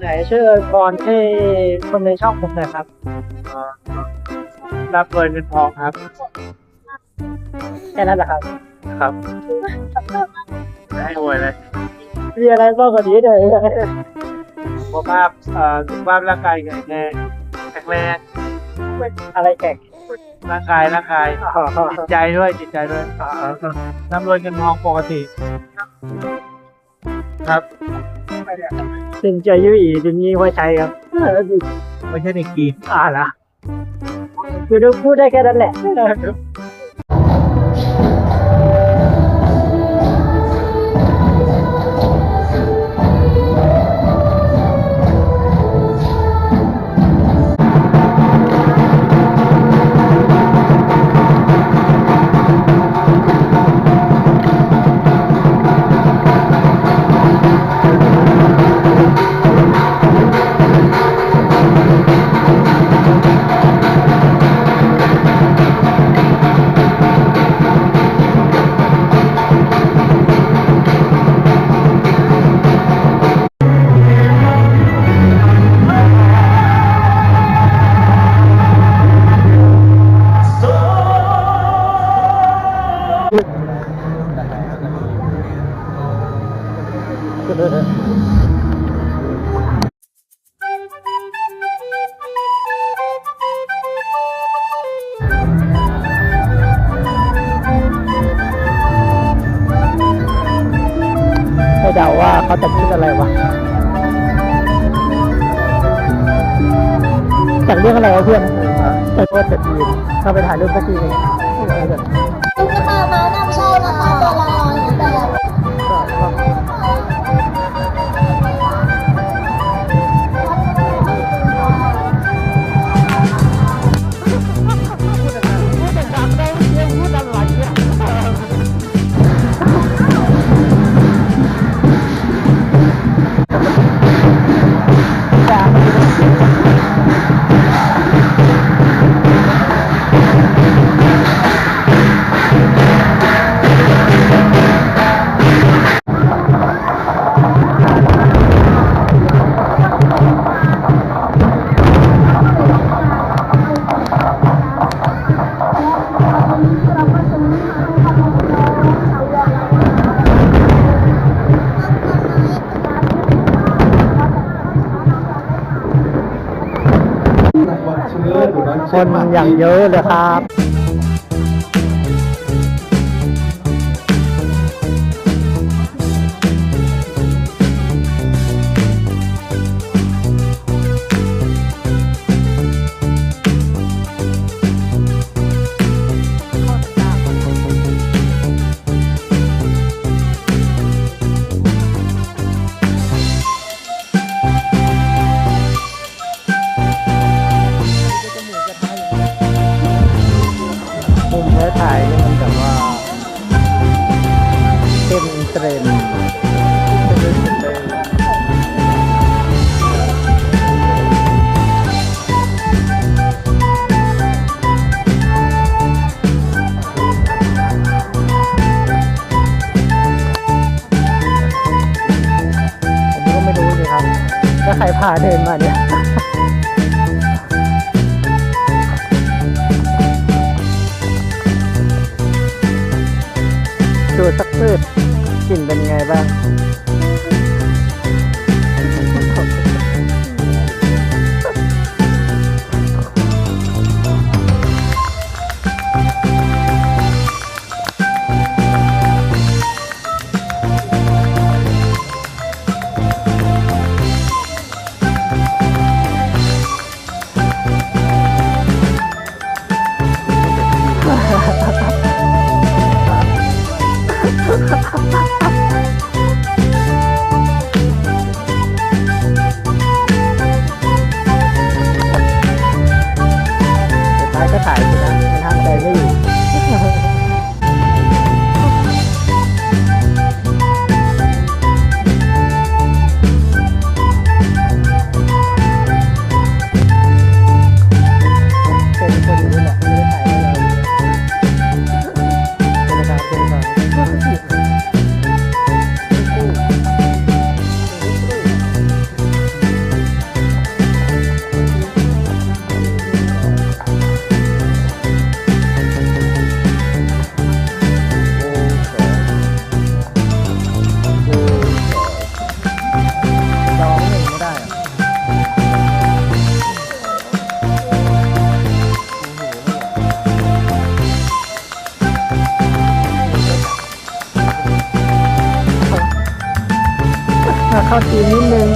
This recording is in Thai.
ไหนช่วยอวยพรให้คนในช่องผมหน่อยครับรับเงินเงินทองครับแค่นั้นแหละครับครับให้รวยเลยมีอะไรบ้างกว่านี้เลยสุขภาพเอ่อสุขภาพร่างกายแข็งแรงแข็งแรงอะไรแก่งร่างกายร่างกายจิตใจด้วยจิตใจด้วยร่ำรวยเงินทองปกติ ครับ ถึงจะยุ่ยถึงนี้หัวใจครับไม่ใช่เด็กกีอ่าละคือต้องพูดได้แค่นั้นแหละ ให้เดาว่าเขาแต่งชุดอะไรวะจากเรื่องอะไรวะเพื่อนจากว่าจะดีเข้าไปถ่ายรูปสักทีหนึง คนอย่างเยอะเลยครับ รนด์เป็นเทรนด์ผมก็ไม่รู้เลยครับว่าใครพาเดินมาเนี่ยดูสักพืช กลิ่นเป็นไงบ้าง ข้าทีมนิดนึง